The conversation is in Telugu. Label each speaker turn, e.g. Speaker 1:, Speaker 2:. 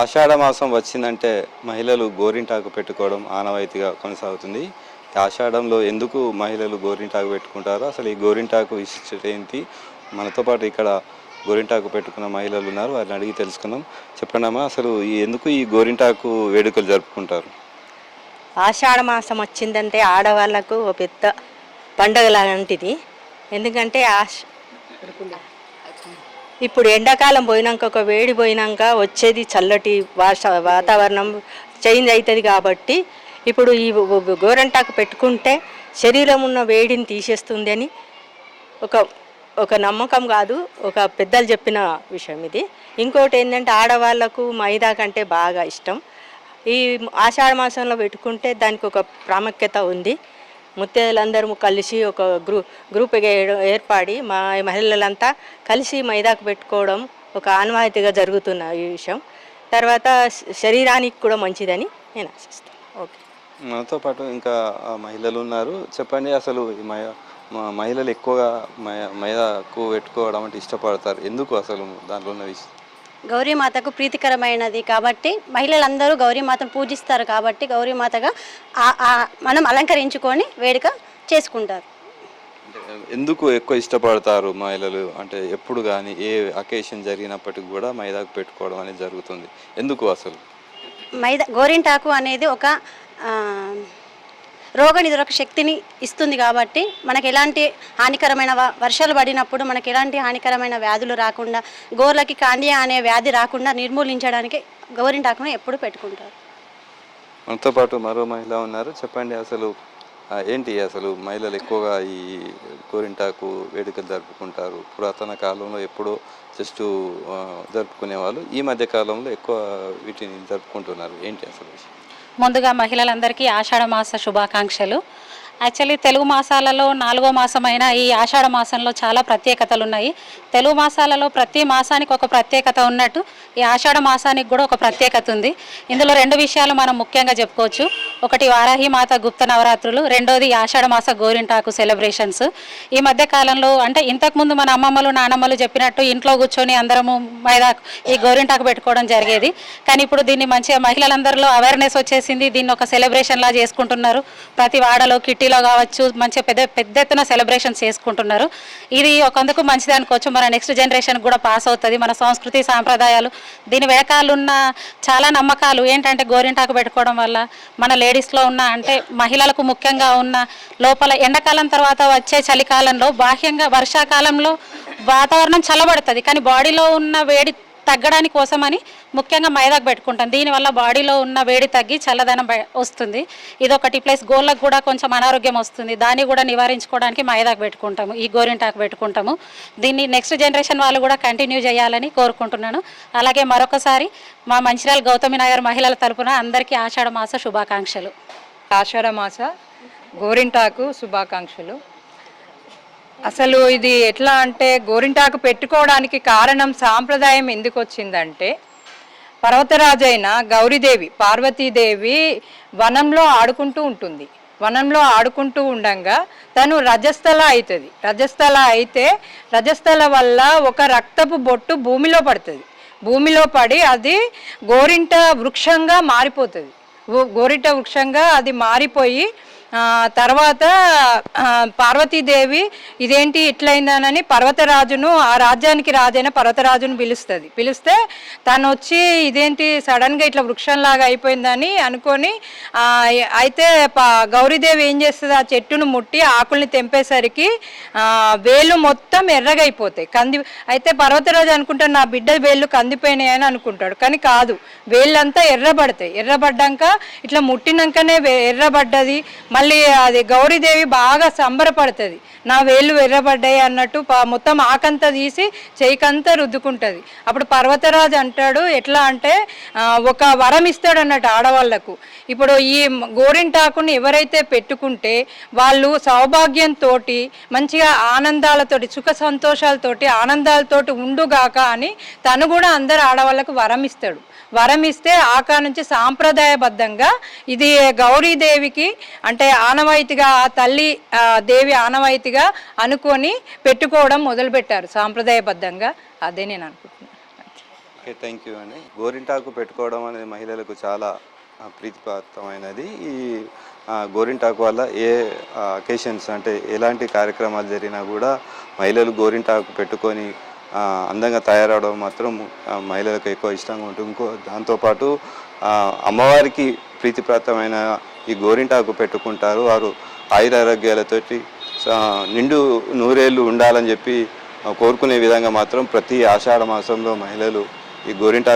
Speaker 1: ఆషాఢ మాసం వచ్చిందంటే మహిళలు గోరింటాకు పెట్టుకోవడం ఆనవాయితీగా కొనసాగుతుంది. ఆషాఢంలో ఎందుకు మహిళలు గోరింటాకు పెట్టుకుంటారు? అసలు ఈ గోరింటాకు విశిష్టత ఏంటి? మనతో పాటు ఇక్కడ గోరింటాకు పెట్టుకున్న మహిళలు ఉన్నారు వారిని అడిగి తెలుసుకుందాం. చెప్పండి అమ్మా అసలు ఈ ఎందుకు ఈ గోరింటాకు వేడుకలు జరుపుకుంటారు?
Speaker 2: ఆషాఢ మాసం వచ్చిందంటే ఆడవాళ్ళకు ఒక పెద్ద పండగ లాంటిది ఎందుకంటే ఆష్ ఇప్పుడు ఎండాకాలం పోయినాక ఒక వేడి పోయినాక వచ్చేది చల్లటి వర్ష వాతావరణం చేంజ్ అవుతుంది కాబట్టి ఇప్పుడు ఈ గోరంటాకు పెట్టుకుంటే శరీరం ఉన్న వేడిని తీసేస్తుంది అని ఒక ఒక నమ్మకం కాదు ఒక పెద్దలు చెప్పిన విషయం ఇది. ఇంకోటి ఏంటంటే ఆడవాళ్ళకు మైదా కంటే బాగా ఇష్టం. ఈ ఆషాఢ మాసంలో పెట్టుకుంటే దానికి ఒక ప్రాముఖ్యత ఉంది. ముత్తైదులందరూ కలిసి ఒక గ్రూ గ్రూప్ ఏ- ఏర్పడి మా మహిళలంతా కలిసి మైదాకు పెట్టుకోవడం ఒక ఆన్వాయితీగా జరుగుతున్న ఈ విషయం. తర్వాత శ- శరీరానికి కూడా మంచిదని నేను ఆశిస్తాను ఓకే.
Speaker 1: మనతో పాటు ఇంకా మహిళలు ఉన్నారు. చెప్పండి అసలు మ- మహిళలు ఎక్కువగా మై- మైదాకు పెట్టుకోవడం అంటే ఇష్టపడతారు. ఎందుకు అసలు దాంట్లో ఉన్న విషయం
Speaker 3: గౌరీమాతకు ప్రీతికరమైనది కాబట్టి మహిళలందరూ గౌరీమాతను పూజిస్తారు కాబట్టి గౌరీమాతగా మనం అలంకరించుకొని వేడుక చేసుకుంటారు.
Speaker 1: ఎందుకు ఎక్కువ ఇష్టపడతారు మహిళలు? అంటే ఎప్పుడు కానీ ఏ అకేషన్ జరిగినప్పటికి కూడా మైదాకు పెట్టుకోవడం అనేది జరుగుతుంది. ఎందుకు అసలు?
Speaker 3: మైదా గోరింటాకు అనేది ఒక రోగ రోగనిరోధక శక్తిని ఇస్తుంది కాబట్టి మనకు ఎలాంటి హానికరమైన వ- వర్షాలు పడినప్పుడు మనకు ఎలాంటి హానికరమైన వ్యాధులు రాకుండా గోర్లకి కాండియా అనే వ్యాధి రాకుండా నిర్మూలించడానికి గోరింటాకును ఎప్పుడు పెట్టుకుంటారు?
Speaker 1: మనతో పాటు మరో మహిళ ఉన్నారు. చెప్పండి అసలు ఏంటి అసలు మహిళలు ఎక్కువగా ఈ గోరింటాకు వేడుకలు జరుపుకుంటారు? పురాతన కాలంలో ఎప్పుడో జస్ట్ జరుపుకునే వాళ్ళు ఈ మధ్య కాలంలో ఎక్కువ వీటిని జరుపుకుంటున్నారు. ఏంటి అసలు విషయం?
Speaker 4: ముందుగా మహిళలందరికీ ఆషాఢ మాస శుభాకాంక్షలు. యాక్చువల్లీ తెలుగు మాసాలలో నాలుగో మాసమైన ఈ ఆషాఢ మాసంలో చాలా ప్రత్యేకతలు ఉన్నాయి. తెలుగు మాసాలలో ప్రతి మాసానికి ఒక ప్రత్యేకత ఉన్నట్టు ఈ ఆషాఢ మాసానికి కూడా ఒక ప్రత్యేకత ఉంది. ఇందులో రెండు విషయాలు మనం ముఖ్యంగా చెప్పుకోవచ్చు. ఒకటి వారాహి మాత గుప్త నవరాత్రులు రెండోది ఆషాఢ మాస గోరింటాకు సెలబ్రేషన్స్ ఈ మధ్య కాలంలో అంటే ఇంతకుముందు మన అమ్మమ్మలు నానమ్మలు చెప్పినట్టు ఇంట్లో కూర్చొని అందరము మైదా ఈ గోరింటాకు పెట్టుకోవడం జరిగేది. కానీ ఇప్పుడు దీన్ని మంచిగా మహిళలందరిలో అవేర్నెస్ వచ్చేసింది. దీన్ని ఒక సెలబ్రేషన్లా చేసుకుంటున్నారు. ప్రతి వాడలో కిట్టీలో కావచ్చు మంచిగా పెద్ద పెద్ద ఎత్తున సెలబ్రేషన్స్ చేసుకుంటున్నారు. ఇది ఒకందుకు మంచిది అనుకోవచ్చు మన నెక్స్ట్ జనరేషన్ కూడా పాస్ అవుతుంది. మన సంస్కృతి సాంప్రదాయాలు దీని వెనకాల ఉన్న చాలా నమ్మకాలు ఏంటంటే గోరింటాకు పెట్టుకోవడం వల్ల మన లేడీస్లో ఉన్న అంటే మహిళలకు ముఖ్యంగా ఉన్న లోపల ఎండాకాలం తర్వాత వచ్చే చలికాలంలో బాహ్యంగా వర్షాకాలంలో వాతావరణం చల్లబడుతుంది. కానీ బాడీలో ఉన్న వేడి తగ్గడానికి కోసమని ముఖ్యంగా మైదాకు పెట్టుకుంటాం. దీనివల్ల బాడీలో ఉన్న వేడి తగ్గి చల్లదనం వస్తుంది. ఇదొకటి. ప్లస్ గోళ్ళకు కూడా కొంచెం అనారోగ్యం వస్తుంది. దాన్ని కూడా నివారించుకోవడానికి మైదాకు పెట్టుకుంటాము. ఈ గోరింటాకు పెట్టుకుంటాము. దీన్ని నెక్స్ట్ జనరేషన్ వాళ్ళు కూడా కంటిన్యూ చేయాలని కోరుకుంటున్నాను. అలాగే మరొకసారి మా మంచిర్యాల గౌతమి నగర్ మహిళల తరపున అందరికీ ఆషాఢ మాస శుభాకాంక్షలు.
Speaker 5: ఆషాఢ మాస గోరింటాకు శుభాకాంక్షలు. అసలు ఇది ఎట్లా అంటే గోరింటాకు పెట్టుకోవడానికి కారణం సాంప్రదాయం ఎందుకు వచ్చిందంటే పర్వతరాజైన గౌరీదేవి పార్వతీదేవి వనంలో ఆడుకుంటూ ఉంటుంది. వనంలో ఆడుకుంటూ ఉండగా తను రజస్థల అవుతుంది రజస్థల అయితే రజస్థల వల్ల ఒక రక్తపు బొట్టు భూమిలో పడుతుంది. భూమిలో పడి అది గోరింట వృక్షంగా మారిపోతుంది. గోరింట వృక్షంగా అది మారిపోయి తర్వాత పార్వతీదేవి ఇదేంటి ఇట్లయిందనని పర్వతరాజును ఆ రాజ్యానికి రాజైన పర్వతరాజును పిలుస్తుంది. పిలిస్తే తను వచ్చి ఇదేంటి సడన్గా ఇట్లా వృక్షంలాగా అయిపోయిందని అనుకొని అయితే గౌరీదేవి ఏం చేస్తుంది? ఆ చెట్టును ముట్టి ఆకుల్ని తెంపేసరికి వేలు వేళ్ళు మొత్తం ఎర్రగైపోతాయి. కంది అయితే పర్వతరాజు అనుకుంటాడు నా బిడ్డ వేళ్ళు కందిపోయినాయి అని అనుకుంటాడు. కానీ కాదు వేళ్ళంతా ఎర్రబడతాయి. ఎర్రబడ్డాక ఇట్లా ముట్టినాకనే వే- ఎర్రబడ్డది. మళ్ళీ అది గౌరీదేవి బాగా సంబరపడుతుంది. నా వేళ్ళు వెర్రబడ్డాయి అన్నట్టు మొత్తం ఆకంతా తీసి చేయికంతా రుద్దుకుంటుంది. అప్పుడు పర్వతరాజు అంటాడు ఎట్లా అంటే ఒక వరం ఇస్తాడు అన్నట్టు ఆడవాళ్ళకు. ఇప్పుడు ఈ గోరింటాకుని ఎవరైతే పెట్టుకుంటే వాళ్ళు సౌభాగ్యంతో మంచిగా ఆనందాలతోటి సుఖ సంతోషాలతోటి ఆనందాలతోటి ఉండుగాక అని తను కూడా అందరు ఆడవాళ్ళకు వరం ఇస్తాడు. వరం ఇస్తే ఆకా నుంచి సాంప్రదాయబద్ధంగా ఇది గౌరీదేవికి అంటే ఆనవాయితీగా ఆ తల్లి దేవి ఆనవాయితీగా అనుకొని పెట్టుకోవడం మొదలుపెట్టారు సాంప్రదాయబద్ధంగా. అదే నేను అనుకుంటున్నాను.
Speaker 1: ఓకే థ్యాంక్ యూ అండి. గోరింటాకు పెట్టుకోవడం అనేది మహిళలకు చాలా ప్రీతిపాత్రమైనది. ఈ గోరింటాకు వల్ల ఏ అకేషన్స్ అంటే ఎలాంటి కార్యక్రమాలు జరిగినా కూడా మహిళలు గోరింటాకు పెట్టుకొని అందంగా తయారవడం మాత్రం మహిళలకు ఎక్కువ ఇష్టంగా ఉంటుంది. ఇంకో దాంతోపాటు అమ్మవారికి ప్రీతిప్రాప్తమైన ఈ గోరింటాకు పెట్టుకుంటారు. వారు ఆయురారోగ్యాలతోటి నిండు నూరేళ్ళు ఉండాలని చెప్పి కోరుకునే విధంగా మాత్రం ప్రతి ఆషాఢ మాసంలో మహిళలు ఈ గోరింటాకు